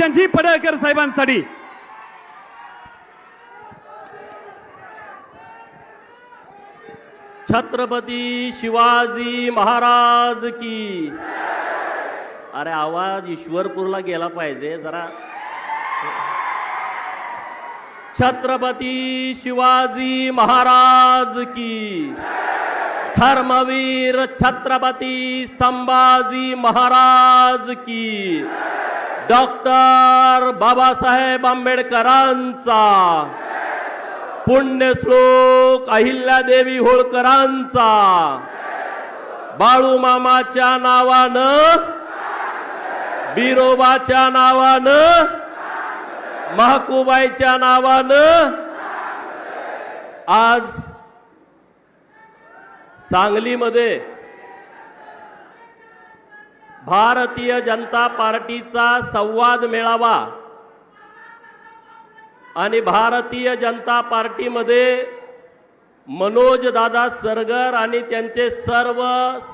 विजयजी पडळकर साहेबांसाठी. छत्रपती शिवाजी महाराज की. अरे आवाज ईश्वरपूरला गेला पाहिजे जरा. छत्रपती शिवाजी महाराज की. धर्मवीर छत्रपती संभाजी महाराज की. डॉक्टर बाबासाहेब आंबेडकरांचा पुण्यश्लोक अहिल्यादेवी होळकरांचा. बाळूमामाच्या नावानं बिरोबाच्या नावानं महाकुबाईच्या नावानं. आज सांगलीमध्ये भारतीय जनता पार्टीचा संवाद मेळावा आणि भारतीय जनता पार्टीमध्ये मनोज दादा सरगर आणि त्यांचे सर्व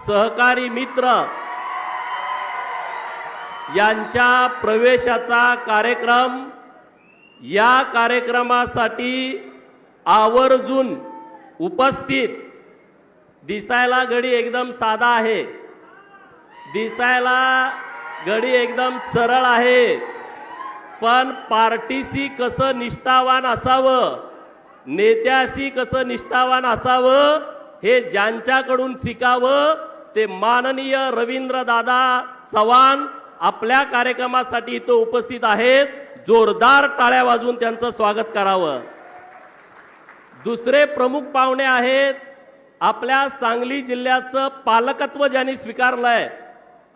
सहकारी मित्र यांच्या प्रवेशाचा कार्यक्रम या कार्यक्रमासाठी आवर्जून उपस्थित. दिसायला घडी एकदम साधा आहे. दिसायला गडी एकदम सरळ आहे. पण पार्टीशी कसं निष्ठावान असावं? नेत्याशी कसं निष्ठावान असावं? हे ज्यांच्याकडून शिकावं? ते माननीय रवींद्र दादा चव्हाण आपल्या कार्यक्रमासाठी इथं उपस्थित आहेत. जोरदार टाळ्या वाजवून त्यांचं स्वागत करावं. दुसरे प्रमुख पाहुणे आहेत. आपल्या सांगली जिल्ह्याचं पालकत्व ज्यांनी स्वीकारलंय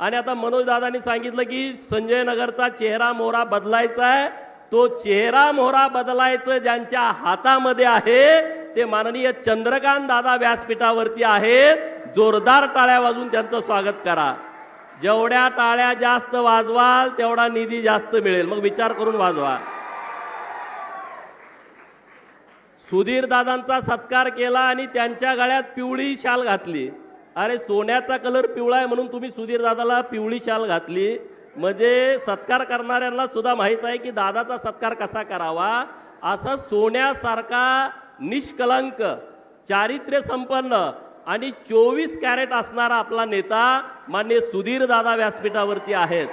आणि आता मनोज दादांनी सांगितलं की संजय नगरचा चेहरा मोहरा बदलायचा आहे. तो चेहरा मोहरा बदलायचं ज्यांच्या हातामध्ये आहे ते माननीय चंद्रकांत दादा व्यासपीठावरती आहेत. जोरदार टाळ्या वाजून त्यांचं स्वागत करा. जेवढ्या टाळ्या जास्त वाजवाल तेवढा निधी जास्त मिळेल. मग विचार करून वाजवा. सुधीर दादांचा सत्कार केला आणि त्यांच्या गळ्यात पिवळी शाल घातली. अरे सोन्याचा कलर पिवळा आहे म्हणून तुम्ही सुधीर दादाला पिवळी शाल घातली. म्हणजे सत्कार करणाऱ्यांना सुद्धा माहीत आहे की दादाचा सत्कार कसा करावा? असा सोन्यासारखा निष्कलंक चारित्र्य संपन्न आणि चोवीस कॅरेट असणारा आपला नेता मान्य सुधीर दादा व्यासपीठावरती आहेत.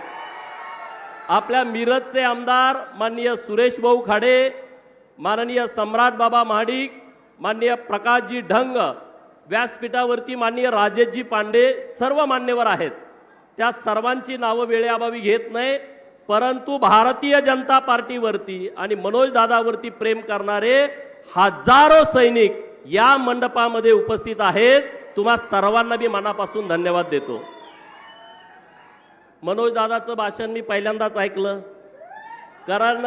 आपल्या मिरजचे आमदार माननीय सुरेश भाऊ खाडे माननीय सम्राट बाबा महाडिक माननीय प्रकाशजी ढंग व्यासपीठावरती माननीय राजेशजी पांडे सर्व मान्यवर आहेत. त्या सर्वांची नावं वेळेअभावी घेत नाही परंतु भारतीय जनता पार्टीवरती आणि मनोज दादावरती प्रेम करणारे हजारो सैनिक या मंडपामध्ये उपस्थित आहेत. तुम्हा सर्वांना मी मनापासून धन्यवाद देतो. मनोज दादाचं भाषण मी पहिल्यांदाच ऐकलं. कारण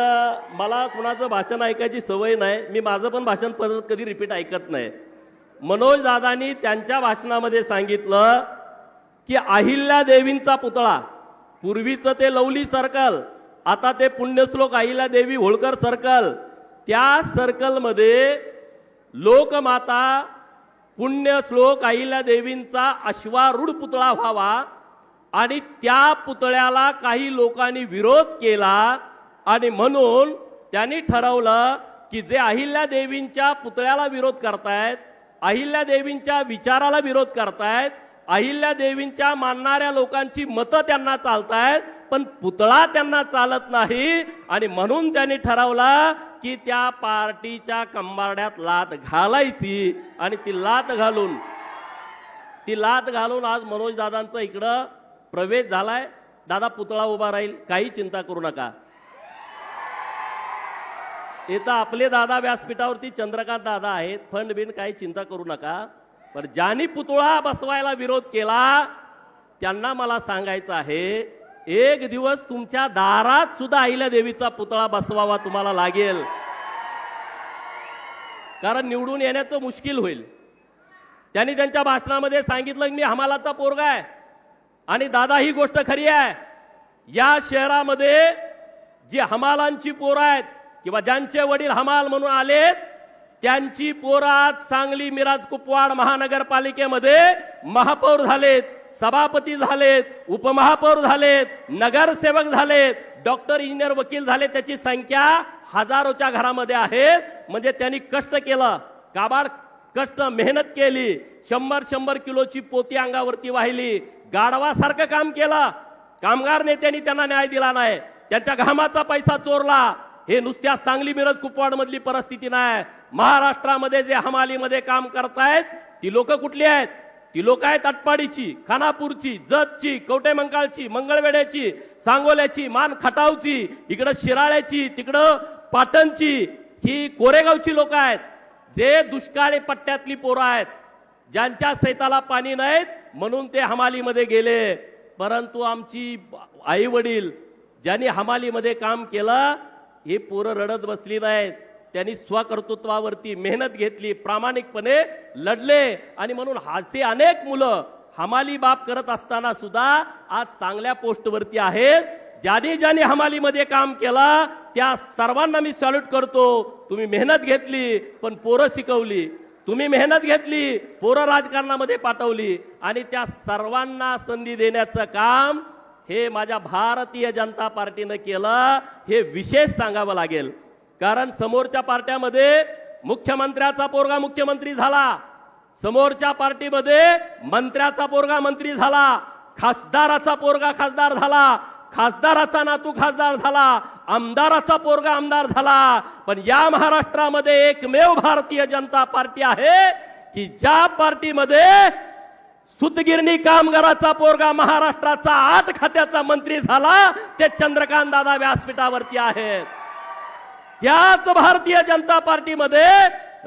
मला कुणाचं भाषण ऐकायची सवय नाही. मी माझं पण भाषण परत कधी रिपीट ऐकत नाही. मनोज दादांनी त्यांच्या भाषणामध्ये सांगितलं की अहिल्या देवींचा पुतळा पूर्वीचं ते लवली सर्कल आता ते पुण्यश्लोक अहिल्या देवी होळकर सर्कल त्या सर्कलमध्ये लोकमाता पुण्यश्लोक अहिल्या देवींचा अश्वारूढ पुतळा व्हावा आणि त्या पुतळ्याला काही लोकांनी विरोध केला आणि म्हणून त्यांनी ठरवलं की जे अहिल्या देवींच्या पुतळ्याला विरोध करतायत अहिल्या देवींच्या विचाराला विरोध करतायत अहिल्या देवींच्या मानणाऱ्या लोकांची मतं त्यांना चालतायत पण पुतळा त्यांना चालत नाही. आणि म्हणून त्यांनी ठरवला की त्या पार्टीच्या कंबारड्यात लात घालायची. आणि ती लात घालून ती लात घालून आज मनोजदादांचा इकडं प्रवेश झालाय. दादा पुतळा उभा राहील. काही चिंता करू नका. इथं आपले दादा व्यासपीठावरती चंद्रकांत दादा आहेत. फंड बिन काही चिंता करू नका. पण ज्यांनी पुतळा बसवायला विरोध केला त्यांना मला सांगायचं आहे एक दिवस तुमच्या दारात सुद्धा अहिल्या देवीचा पुतळा बसवावा तुम्हाला लागेल. कारण निवडून येण्याचं मुश्किल होईल. त्यांनी त्यांच्या भाषणामध्ये सांगितलं की मी हमालाचा पोरगा आहे. आणि दादा ही गोष्ट खरी आहे. या शहरामध्ये जी हमालांची पोरं आहेत किंवा ज्यांचे वडील हमाल म्हणून आलेत त्यांची पोरात सांगली मिराज कुपवाड महानगरपालिकेमध्ये महापौर झालेत सभापती झालेत उपमहापौर झालेत नगरसेवक झालेत डॉक्टर इंजिनियर वकील झाले त्याची संख्या हजारोच्या घरामध्ये आहेत म्हणजे त्यांनी कष्ट केलं काबाड कष्ट मेहनत केली शंभर शंभर किलोची पोती अंगावरती वाहिली गाढवासारखं काम केलं. कामगार नेत्यांनी त्यांना न्याय दिला नाही त्यांच्या घामाचा पैसा चोरला हे नुसत्या सांगली मिरज कुपवाड मधली परिस्थिती नाही. महाराष्ट्रामध्ये जे हमालीमध्ये काम करतायत ती लोक कुठली आहेत? ती लोक आहेत अटपाडीची खानापूरची जतची कवटेमंकाळची मंगळवेड्याची सांगोल्याची मान खटावची इकडं शिराळ्याची तिकडं पाटणची. ही कोरेगावची लोक आहेत. जे दुष्काळी पट्ट्यातली पोरं आहेत. ज्यांच्या सैताला पाणी नाहीत म्हणून ते हमालीमध्ये गेले. परंतु आमची आई वडील ज्यांनी हमालीमध्ये काम केलं ही पोरं रडत बसली नाहीत. त्यांनी स्वकर्तृत्वावरती मेहनत घेतली प्रामाणिकपणे लढले आणि म्हणून हाचे अनेक मुलं हमाली बाप करत असताना सुद्धा आज चांगल्या पोस्टवरती आहेत. ज्याने ज्याने हमालीमध्ये काम केलं त्या सर्वांना मी सॅल्यूट करतो. तुम्ही मेहनत घेतली पण पोरं शिकवली. तुम्ही मेहनत घेतली पोरं राजकारणामध्ये पाठवली आणि त्या सर्वांना संधी देण्याचं काम हे माझ्या भारतीय जनता पार्टीनं केलं हे विशेष सांगावं लागेल. कारण समोरच्या पार्ट्यामध्ये मुख्यमंत्र्याचा पोरगा मुख्यमंत्री झाला. समोरच्या पार्टीमध्ये मंत्र्याचा पोरगा मंत्री झाला. खासदाराचा पोरगा खासदार झाला. खासदाराचा नातू खासदार झाला. आमदाराचा पोरगा आमदार झाला. पण या महाराष्ट्रामध्ये एकमेव भारतीय जनता पार्टी आहे की ज्या पार्टीमध्ये सुतगिरणी कामगाराचा पोरगा महाराष्ट्राचा आठ खात्याचा मंत्री झाला ते चंद्रकांत दादा व्यासपीठावरती आहेत. त्याच भारतीय जनता पार्टीमध्ये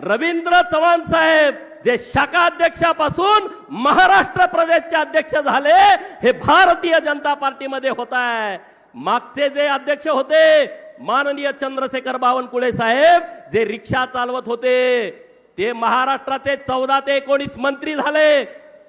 रवींद्र चव्हाण साहेब जे शाखाध्यक्षापासून महाराष्ट्र प्रदेशचे अध्यक्ष झाले हे भारतीय जनता पार्टीमध्ये होत आहे. मागचे जे अध्यक्ष होते माननीय चंद्रशेखर बावनकुळे साहेब जे रिक्षा चालवत होते ते महाराष्ट्राचे चौदा ते एकोणीस मंत्री झाले.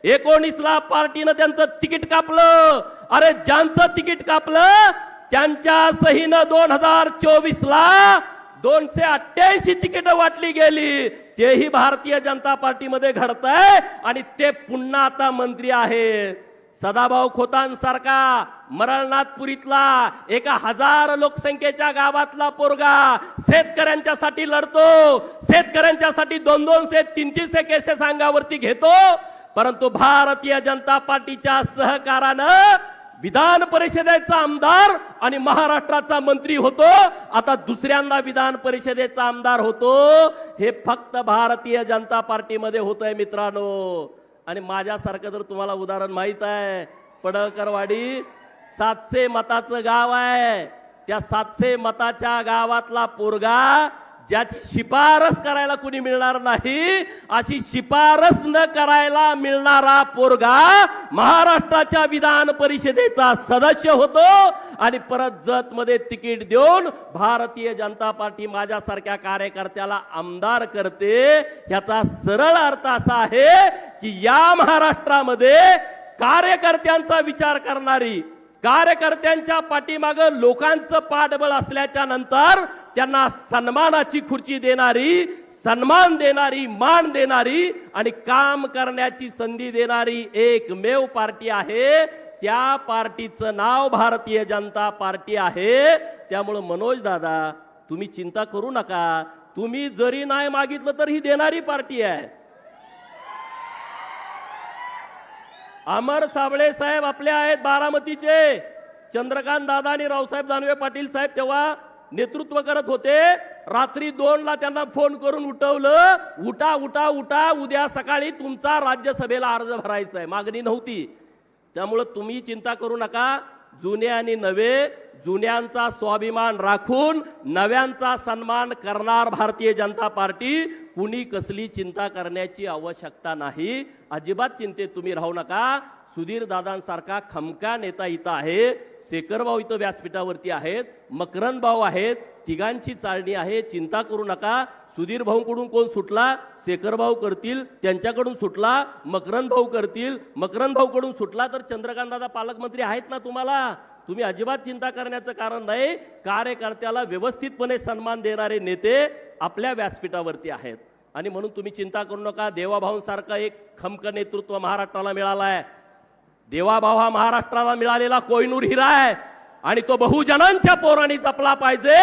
एकोणीसला पार्टीनं त्यांचं तिकीट कापलं. अरे ज्यांचं तिकीट कापलं त्यांच्या सहीनं दोन हजार चोवीस ला दोनशे अठ्ठ्याऐंशी तिकीट वाटली गेली. तेही भारतीय जनता पार्टीमध्ये घडत आहे आणि ते पुन्हा आता मंत्री आहेत. सदाभाऊ खोतांसारखा मरळनाथपुरीतला एका हजार लोकसंख्येच्या गावातला पोरगा शेतकऱ्यांच्यासाठी लढतो. शेतकऱ्यांच्यासाठी दोन दोनशे तीन तीनशे केसेस अंगावरती घेतो. परंतु भारतीय जनता पार्टीच्या सहकारानं विधान परिषदेचा आमदार आणि महाराष्ट्राचा मंत्री होतो. आता दुसऱ्यांदा विधान परिषदेचा आमदार होतो. हे फक्त भारतीय जनता पार्टीमध्ये होतंय मित्रांनो. आणि माझ्यासारखं तर तुम्हाला उदाहरण माहीत आहे. पडळकरवाडी सातशे मताचं गाव आहे. त्या सातशे मताच्या गावातला पोरगा ज्याची शिफारस करायला कुणी मिळणार नाही अशी शिफारस न करायला मिळणारा पोरगा महाराष्ट्राच्या विधान परिषदेचा सदस्य होतो आणि परत जत मध्ये तिकीट देऊन भारतीय जनता पार्टी माझ्यासारख्या कार्यकर्त्याला आमदार करते. याचा सरळ अर्थ असा आहे की या महाराष्ट्रामध्ये कार्यकर्त्यांचा विचार करणारी कार्यकर्त्यांच्या पाठीमाग लोकांचं पाठबळ असल्याच्या नंतर त्यांना सन्मानाची खुर्ची देणारी सन्मान देणारी मान देणारी आणि काम करण्याची संधी देणारी एकमेव पार्टी आहे. त्या पार्टीचं नाव भारतीय जनता पार्टी आहे. त्यामुळं मनोज दादा तुम्ही चिंता करू नका. तुम्ही जरी नाही मागितलं तर ही देणारी पार्टी आहे. अमर साबळे साहेब आपले आहेत बारामतीचे. चंद्रकांत दादा आणि रावसाहेब दानवे पाटील साहेब तेव्हा नेतृत्व करत होते. रात्री दोनला त्यांना फोन करून उठवलं. उठा उठा उठा उद्या सकाळी तुमचा राज्यसभेला अर्ज भरायचा आहे मागणी नव्हती. त्यामुळं तुम्ही चिंता करू नका. जुने आणि नवे जुन्यांचा स्वाभिमान राखून नव्यांचा सन्मान करणार भारतीय जनता पार्टी. कुणी कसली चिंता करण्याची आवश्यकता नाही. अजिबात चिंतेत तुम्ही राहू नका. सुधीर दादांसारखा खमका नेता इथं आहे. शेखरभाऊ इथं व्यासपीठावरती आहेत. मकरंद भाऊ आहेत. तिघांची चालणी आहे. चिंता करू नका. सुधीर भाऊंकडून कोण सुटला? शेखर भाऊ करतील. त्यांच्याकडून सुटला. मकरंद भाऊ करतील. मकरंद भाऊकडून सुटला तर चंद्रकांत दादा पालकमंत्री आहेत ना तुम्हाला? तुम्ही अजिबात चिंता करण्याचं कारण नाही. कार्यकर्त्याला व्यवस्थितपणे सन्मान देणारे नेते आपल्या व्यासपीठावरती आहेत. आणि म्हणून तुम्ही चिंता करू नका. देवाभाऊंसारखं एक खमक नेतृत्व महाराष्ट्राला मिळालं आहे देवाभाऊ हा महाराष्ट्राला मिळालेला कोयनूर हिरा आहे. आणि तो बहुजनांच्या पोरांनी जपला पाहिजे.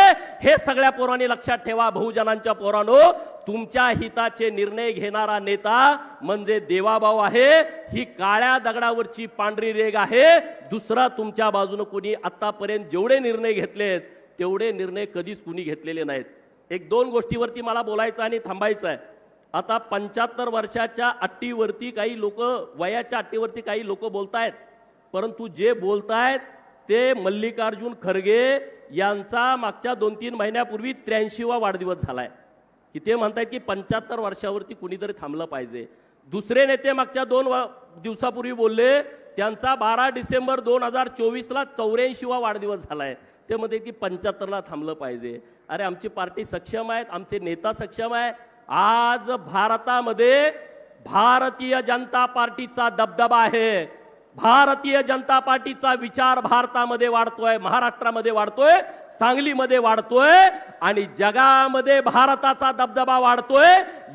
हे सगळ्या पोरांनी लक्षात ठेवा बहुजनांच्या पोरांनो. तुमच्या हिताचे निर्णय घेणारा नेता म्हणजे देवाभाऊ आहे. ही काळ्या दगडावरची पांढरी रेग आहे. दुसरा तुमच्या बाजूने कोणी आतापर्यंत जेवढे निर्णय घेतलेत तेवढे निर्णय कधीच कुणी घेतलेले नाहीत. एक दोन गोष्टीवरती मला बोलायचं आणि थांबायचं आहे. आता पंच्याहत्तर वर्षाच्या अट्टीवरती काही लोक वयाच्या अट्टीवरती काही लोक बोलतायत. परंतु जे बोलतायत ते मल्लिकार्जुन खरगे यांचा मागच्या दोन तीन महिन्यापूर्वी त्र्याऐंशीवा वाढदिवस झालाय. की ते म्हणतायत की पंच्याहत्तर वर्षावरती कुणीतरी थांबलं पाहिजे. दुसरे नेते मागच्या दोन दिवसापूर्वी बोलले त्यांचा बारा डिसेंबर दोन हजार चोवीसला चौऱ्याऐंशीवा वाढदिवस झाला आहे ते म्हणते की पंच्याहत्तरला थांबलं पाहिजे. अरे आमची पार्टी सक्षम आहेत आमचे नेता सक्षम आहे. आज भारतामध्ये भारतीय जनता पार्टीचा दबदबा आहे. भारतीय जनता पार्टीचा विचार भारतामध्ये वाढतोय महाराष्ट्रामध्ये वाढतोय सांगलीमध्ये वाढतोय आणि जगामध्ये भारताचा दबदबा वाढतोय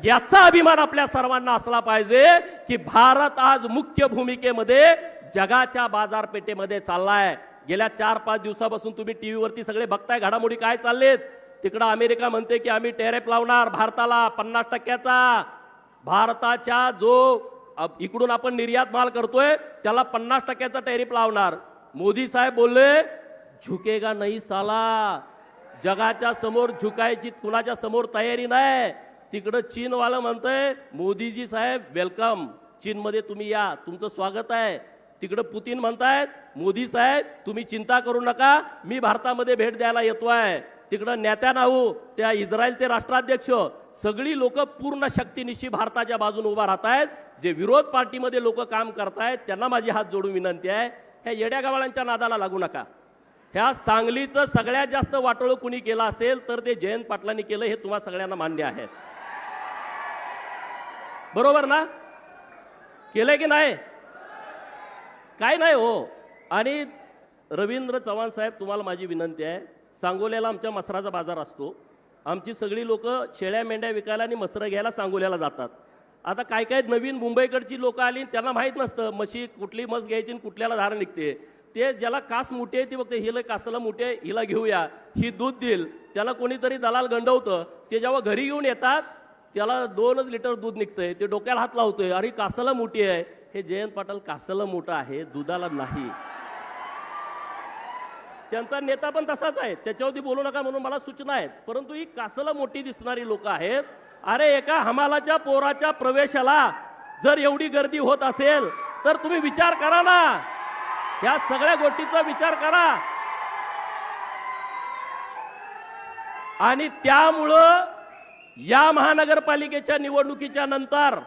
याचा अभिमान आपल्या सर्वांना असला पाहिजे की भारत आज मुख्य भूमिकेमध्ये जगाच्या बाजारपेठेमध्ये चाललाय. गेल्या चार पाच दिवसापासून तुम्ही टीव्हीवरती सगळे बघताय घडामोडी काय चाललेत. तिकडं अमेरिका म्हणते की आम्ही टेरेफ लावणार भारताला पन्नास टक्क्याचा. भारताच्या जो इकडून आपण निर्यात माल करतोय त्याला पन्नास टक्क्याचा टॅरिफ लावणार. मोदी साहेब बोलले झुकेगा नाही साला. जगाच्या समोर झुकायची कुणाच्या समोर तयारी नाही. तिकडं चीनवालं म्हणतंय मोदीजी साहेब वेलकम चीनमध्ये तुम्ही या. तुमचं स्वागत आहे. तिकडं पुतीन म्हणतायत मोदी साहेब तुम्ही चिंता करू नका. मी भारतामध्ये भेट द्यायला येतो आहे तिकडं नेत्यानाहू त्या इस्रायलचे राष्ट्राध्यक्ष सगळी लोक पूर्ण शक्तीनिशी भारताच्या बाजूने उभा राहत आहेत जे विरोध पार्टीमध्ये लोक काम करतायत त्यांना माझी हात जोडून विनंती आहे. ह्या येड्या गावाळांच्या नादाला लागू नका. ह्या सांगलीचं सगळ्यात जास्त वाटोळं कुणी केलं असेल तर ते जयंत पाटलांनी केलं हे तुम्हा सगळ्यांना मान्य आहे. बरोबर ना? केलंय की नाही? काय नाही हो. आणि रवींद्र चव्हाण साहेब तुम्हाला माझी विनंती आहे सांगोल्याला आमच्या मसराचा बाजार असतो. आमची सगळी लोक शेळ्या मेंढ्या विकायला आणि मसरं घ्यायला सांगोल्याला जातात. आता काय काय नवीन मुंबईकडची लोकं आली त्यांना माहीत नसतं म्हशी कुठली मस घ्यायची आणि कुठल्याला धार निघते. ते ज्याला कास मोठी आहे ती बघते हिला कासाला मोठी आहे हिला घेऊया ही दूध देईल. त्याला कोणीतरी दलाल गंडवतं ते जेव्हा घरी घेऊन येतात त्याला दोनच लिटर दूध निघतंय ते डोक्याला हात लावतोय अरे कासाला मोठी आहे. हे जयंत पाटील कासाला मोठं आहे दुधाला नाही. त्यांचा नेता पण तसाच आहे. त्याच्यावरती बोलू नका म्हणून मला सूचना आहेत. परंतु ही कासला मोठी दिसणारी लोक आहेत. अरे एका हमालाच्या पोराच्या प्रवेशाला जर एवढी गर्दी होत असेल तर तुम्ही विचार करा ना. या सगळ्या गोष्टीचा विचार करा. आणि त्यामुळं या महानगरपालिकेच्या निवडणुकीच्या नंतर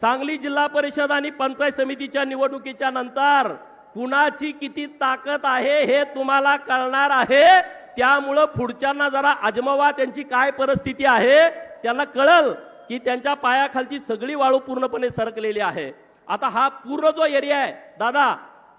सांगली जिल्हा परिषद आणि पंचायत समितीच्या निवडणुकीच्या नंतर कुणाची किती ताकद आहे हे तुम्हाला कळणार आहे. त्यामुळं पुढच्यांना जरा अजमवा त्यांची काय परिस्थिती आहे त्यांना कळल की त्यांच्या पायाखालची सगळी वाळू पूर्णपणे सरकलेली आहे. आता हा पूर्ण जो एरिया आहे दादा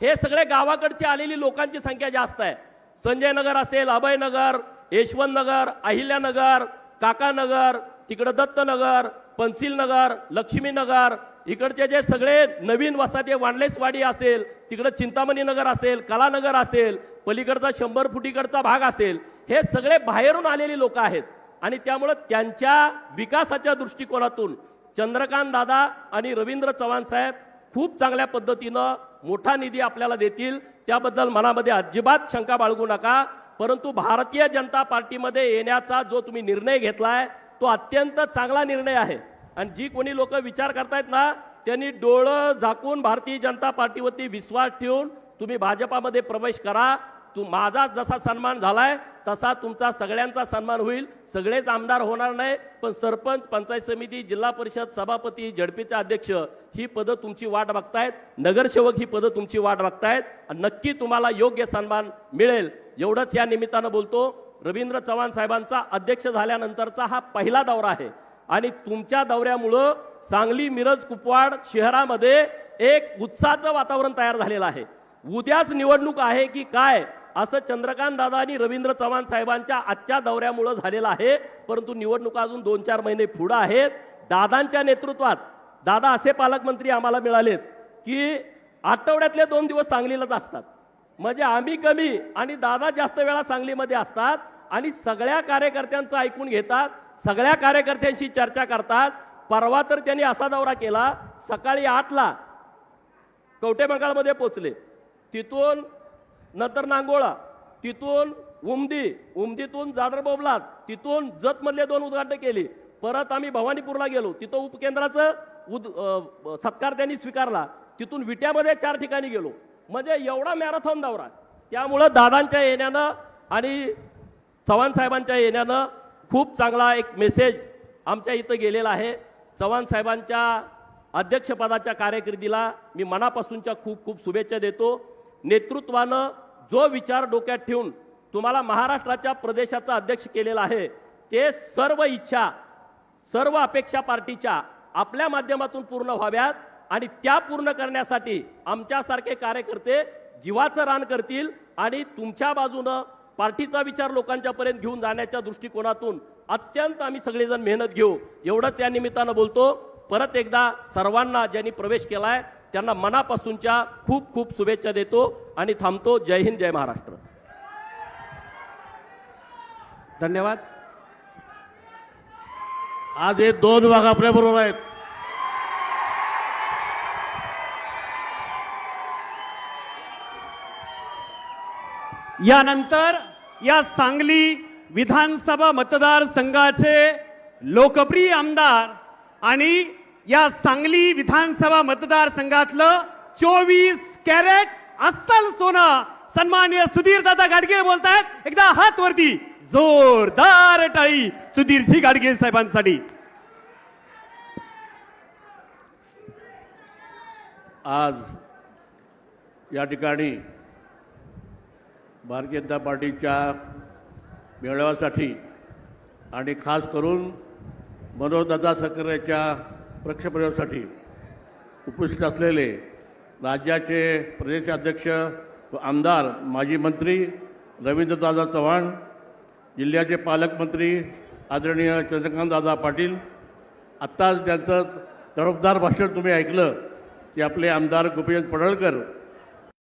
हे सगळे गावाकडची आलेली लोकांची संख्या जास्त आहे. संजय नगर असेल अभयनगर यशवंत नगर अहिल्यानगर काकानगर तिकडं दत्तनगर पन्सिलनगर लक्ष्मीनगर इकडचे जे सगळे नवीन वसाहती वांडलेसवाडी असेल तिकडं चिंतामणी नगर असेल कलानगर असेल पलीकडचा शंभर फुटीकडचा भाग असेल हे सगळे बाहेरून आलेली लोक आहेत. आणि त्यामुळं त्यांच्या विकासाच्या दृष्टिकोनातून चंद्रकांत दादा आणि रवींद्र चव्हाण साहेब खूप चांगल्या पद्धतीनं मोठा निधी आपल्याला देतील. त्याबद्दल मनामध्ये अजिबात शंका बाळगू नका. परंतु भारतीय जनता पार्टीमध्ये येण्याचा जो तुम्ही निर्णय घेतलाय तो अत्यंत चांगला निर्णय आहे. आणि जी कोणी लोक विचार करतायत ना त्यांनी डोळं झाकून भारतीय जनता पार्टीवरती विश्वास ठेवून तुम्ही भाजपामध्ये प्रवेश करा. तू माझा जसा सन्मान झालाय तसा तुमचा सगळ्यांचा सन्मान होईल. सगळेच आमदार होणार नाही पण सरपंच पंचायत समिती जिल्हा परिषद सभापती झडपीचे अध्यक्ष ही पदं तुमची वाट बघतायत. नगरसेवक ही पदं तुमची वाट बघतायत. नक्की तुम्हाला योग्य सन्मान मिळेल. एवढंच या निमित्तानं बोलतो. रवींद्र चव्हाण साहेबांचा अध्यक्ष झाल्यानंतरचा हा पहिला दौरा आहे. आणि तुमच्या दौऱ्यामुळं सांगली मिरज कुपवाड शहरामध्ये एक उत्साहाचं वातावरण तयार झालेलं आहे. उद्याच निवडणूक आहे की काय असं चंद्रकांत दादा आणि रवींद्र चव्हाण साहेबांच्या आजच्या दौऱ्यामुळं झालेलं आहे. परंतु निवडणुका अजून दोन चार महिने पुढं आहेत. दादांच्या नेतृत्वात दादा असे पालकमंत्री आम्हाला मिळालेत की आठवड्यातले दोन दिवस सांगलीलाच असतात. म्हणजे आम्ही कमी आणि दादा जास्त वेळा सांगलीमध्ये असतात आणि सगळ्या कार्यकर्त्यांचं ऐकून घेतात. सगळ्या कार्यकर्त्यांशी चर्चा करतात. परवा तर त्यांनी असा दौरा केला सकाळी आठला कवटेमंगाळमध्ये पोचले तिथून नंतर नांगोळा तिथून उमदी उमदीतून जाडर बोबलात तिथून जतमधले दोन उद्घाटन केली. परत आम्ही भवानीपूरला गेलो. तिथं उपकेंद्राचं उद सत्कार त्यांनी स्वीकारला. तिथून विट्यामध्ये चार ठिकाणी गेलो. म्हणजे एवढा मॅरेथॉन दौरा. त्यामुळं दादांच्या येण्यानं आणि चव्हाण साहेबांच्या येण्यानं खूप चांगला एक मेसेज आमच्या इथं गेलेला आहे. चव्हाण साहेबांच्या अध्यक्षपदाच्या कार्यकिर्दीला मी मनापासूनच्या खूप खूप शुभेच्छा देतो. नेतृत्वानं जो विचार डोक्यात ठेवून तुम्हाला महाराष्ट्राच्या प्रदेशाचा अध्यक्ष केलेला आहे ते सर्व इच्छा सर्व अपेक्षा पार्टीच्या आपल्या माध्यमातून पूर्ण व्हाव्यात आणि त्या पूर्ण करण्यासाठी आमच्यासारखे कार्यकर्ते जीवाचं रान करतील आणि तुमच्या बाजूनं पार्टीचा विचार लोकांच्या पर्यंत घेऊन जाण्याच्या दृष्टिकोनातून अत्यंत आम्ही सगळेजण मेहनत घेऊ. एवढंच या निमित्तानं बोलतो. परत एकदा सर्वांना ज्यांनी प्रवेश केलाय त्यांना मनापासूनच्या खूप खूप शुभेच्छा देतो आणि थांबतो. जय हिंद जय महाराष्ट्र. धन्यवाद. आज हे दोन भाग आपल्या बरोबर आहेत. यानंतर या सांगली विधानसभा मतदारसंघाचे लोकप्रिय आमदार आणि या सांगली विधानसभा मतदारसंघातलं चोवीस कॅरेट अस्सल सोनं सन्मान्य सुधीर दादा गाडगे बोलतायत. एकदा हात वरती. जोरदार टाळी सुधीरजी गाडगे साहेबांसाठी. आज या ठिकाणी भारतीय जनता पार्टीच्या मेळाव्यासाठी आणि खास करून मनोजदादा सकरेच्या प्रक्षप्रयोगासाठी उपस्थित असलेले राज्याचे प्रदेशाध्यक्ष व आमदार माजी मंत्री रवींद्रदादा चव्हाण जिल्ह्याचे पालकमंत्री आदरणीय चंद्रकांतदादा पाटील आत्ताच त्यांचं तडफदार भाषण तुम्ही ऐकलं ते आपले आमदार गोपीचंद पडळकर